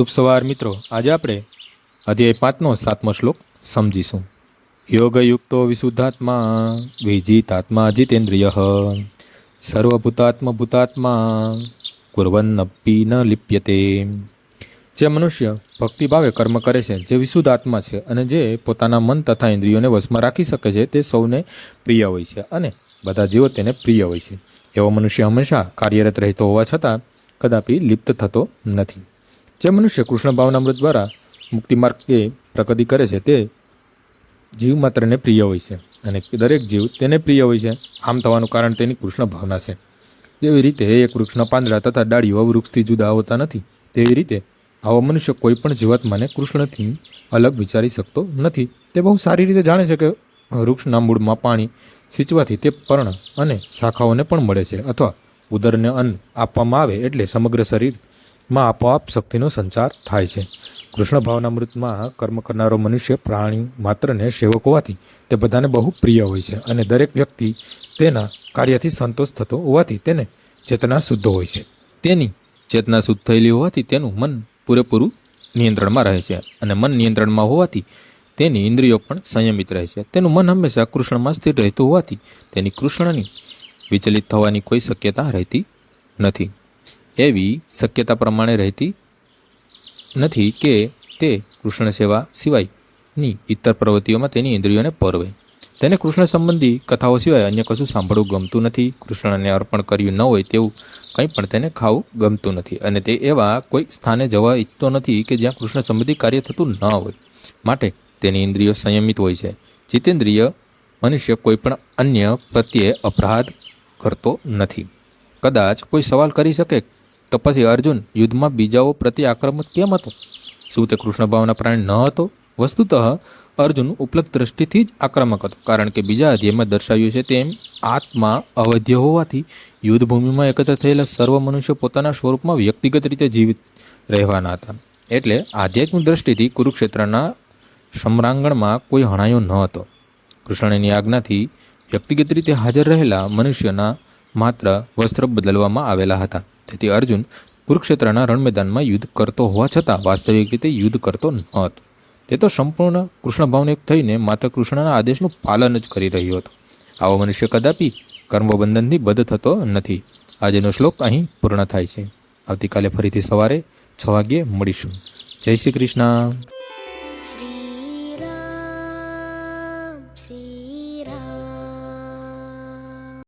શુભ સવાર મિત્રો. આજે આપણે અધ્યાય પાંચનો સાતમો શ્લોક સમજીશું. યોગયુક્તો વિશુદ્ધાત્મા વિજિતાત્મા જીતેન્દ્રિય સર્વભૂતાત્મ ભૂતાત્મા કુર્વન્નપી ન લિપ્યતે. જે મનુષ્ય ભક્તિભાવે કર્મ કરે છે, જે વિશુદ્ધ આત્મા છે અને જે પોતાના મન તથા ઇન્દ્રિયોને વશમાં રાખી શકે છે, તે સૌને પ્રિય હોય છે અને બધા જીવો તેને પ્રિય હોય છે. એવો મનુષ્ય હંમેશા કાર્યરત રહેતો હોવા છતાં કદાપી લિપ્ત થતો નથી. જે મનુષ્ય કૃષ્ણ ભાવનામૃત દ્વારા મુક્તિ માર્ગે પ્રગતિ કરે છે, તે જીવ માત્રને પ્રિય હોય છે. અને દરેક જીવ તેને પ્રિય હોય છે. આમ થવાનું કારણ તેની કૃષ્ણ ભાવના છે. જેવી રીતે એક વૃક્ષના પાંદડા તથા ડાળીઓ વૃક્ષથી જુદા હોતા નથી, તેવી રીતે આવો મનુષ્ય કોઈ પણ જીવાત્માને કૃષ્ણથી અલગ વિચારી શકતો નથી. તે બહુ સારી રીતે જાણે છે કે વૃક્ષના મૂળમાં પાણી સિંચવાથી તે પર્ણ અને શાખાઓને પણ મળે છે અથવા ઉદરને અન્ન આપવામાં આવે એટલે સમગ્ર શરીરમાં આપોઆપ શક્તિનો સંચાર થાય છે. કૃષ્ણ ભાવનામૃતમાં કર્મ કરનારો મનુષ્ય પ્રાણી માત્રને સેવક હોવાથી તે બધાને બહુ પ્રિય હોય છે અને દરેક વ્યક્તિ તેના કાર્યથી સંતોષ થતો હોવાથી તેને ચેતના શુદ્ધ હોય છે. તેની ચેતના શુદ્ધ થયેલી હોવાથી તેનું મન પૂરેપૂરું નિયંત્રણમાં રહે છે અને મન નિયંત્રણમાં હોવાથી તેની ઇન્દ્રિયો પણ સંયમિત રહે છે. તેનું મન હંમેશા કૃષ્ણમાં સ્થિર રહેતું હોવાથી તેની કૃષ્ણની વિચલિત થવાની કોઈ શક્યતા રહેતી નથી. એવી શક્યતા પ્રમાણે રહેતી નથી કે તે કૃષ્ણ સેવા સિવાયની ઇતર પ્રવૃત્તિઓમાં તેની ઇન્દ્રિયોને પરવે. તેને કૃષ્ણ સંબંધી કથાઓ સિવાય અન્ય કશું સાંભળવું ગમતું નથી. કૃષ્ણને અર્પણ કર્યું ન હોય તેવું કંઈ પણ તેને ખાવું ગમતું નથી. અને તે એવા કોઈ સ્થાને જવા ઈચ્છતો નથી કે જ્યાં કૃષ્ણ સંબંધી કાર્ય થતું ન હોય. માટે તેની ઇન્દ્રિયો સંયમિત હોય છે. જીતેન્દ્રિય મનુષ્ય કોઈ પણ અન્ય પ્રત્યે અપરાધ કરતો નથી. કદાચ કોઈ સવાલ કરી શકે તો પછી અર્જુન યુદ્ધમાં બીજાઓ પ્રત્યે આક્રમક કેમ હતો? શું તે કૃષ્ણ ભાવના પ્રાણી ન હતો? વસ્તુતઃ અર્જુન ઉપલબ્ધ દ્રષ્ટિથી જ આક્રમક હતો, કારણ કે બીજા અધ્યાયમાં દર્શાવ્યું છે તેમ આત્મા અવધ્ય હોવાથી યુદ્ધભૂમિમાં એકત્ર થયેલા સર્વ મનુષ્ય પોતાના સ્વરૂપમાં વ્યક્તિગત રીતે જીવિત રહેવાના હતા. એટલે આધ્યાત્મિક દ્રષ્ટિથી કુરુક્ષેત્રના સમ્રાંગણમાં કોઈ હણાયો ન હતો. કૃષ્ણની આજ્ઞાથી વ્યક્તિગત રીતે હાજર રહેલા મનુષ્યના માત્ર વસ્ત્ર બદલવામાં આવેલા હતા. તેથી અર્જુન કુરુક્ષેત્રના રણમેદાનમાં યુદ્ધ કરતો હોવા છતાં વાસ્તવિક રીતે યુદ્ધ કરતો ન હતો. તે તો સંપૂર્ણ કૃષ્ણ ભાવનિક થઈને માત્ર કૃષ્ણના આદેશનું પાલન જ કરી રહ્યો હતો. આવો મનુષ્ય કદાપી કર્મબંધનથી બદ્ધ થતો નથી. આજનો શ્લોક અહીં પૂર્ણ થાય છે. આવતીકાલે ફરીથી સવારે છ વાગ્યે મળીશું. જય શ્રી કૃષ્ણ.